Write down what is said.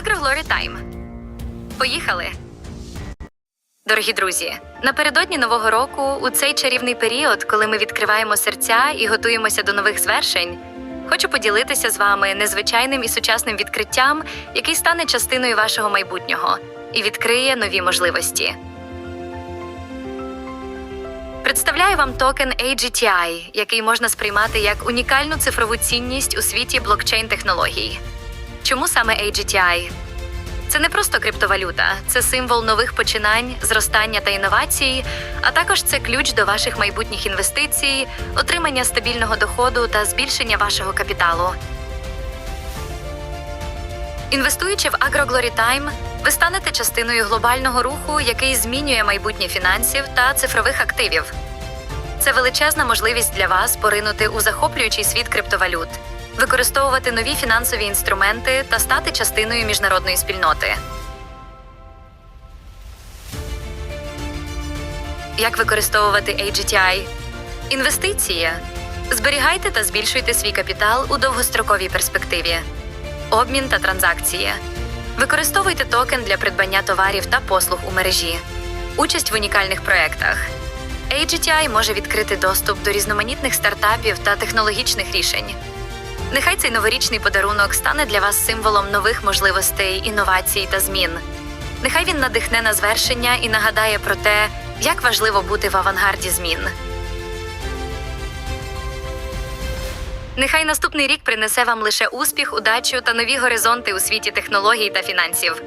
AgroGlory Time. Поїхали! Дорогі друзі, напередодні нового року, у цей чарівний період, коли ми відкриваємо серця і готуємося до нових звершень, хочу поділитися з вами незвичайним і сучасним відкриттям, який стане частиною вашого майбутнього і відкриє нові можливості. Представляю вам токен AGTI, який можна сприймати як унікальну цифрову цінність у світі блокчейн-технологій. Чому саме AGTI? Це не просто криптовалюта, це символ нових починань, зростання та інновацій, а також це ключ до ваших майбутніх інвестицій, отримання стабільного доходу та збільшення вашого капіталу. Інвестуючи в AgroGlory Time, ви станете частиною глобального руху, який змінює майбутнє фінансів та цифрових активів. Це величезна можливість для вас поринути у захоплюючий світ криптовалют, використовувати нові фінансові інструменти та стати частиною міжнародної спільноти. Як використовувати AGTI? Інвестиції. Зберігайте та збільшуйте свій капітал у довгостроковій перспективі. Обмін та транзакції. Використовуйте токен для придбання товарів та послуг у мережі. Участь в унікальних проєктах. AGTI може відкрити доступ до різноманітних стартапів та технологічних рішень. Нехай цей новорічний подарунок стане для вас символом нових можливостей, інновацій та змін. Нехай він надихне на звершення і нагадає про те, як важливо бути в авангарді змін. Нехай наступний рік принесе вам лише успіх, удачу та нові горизонти у світі технологій та фінансів.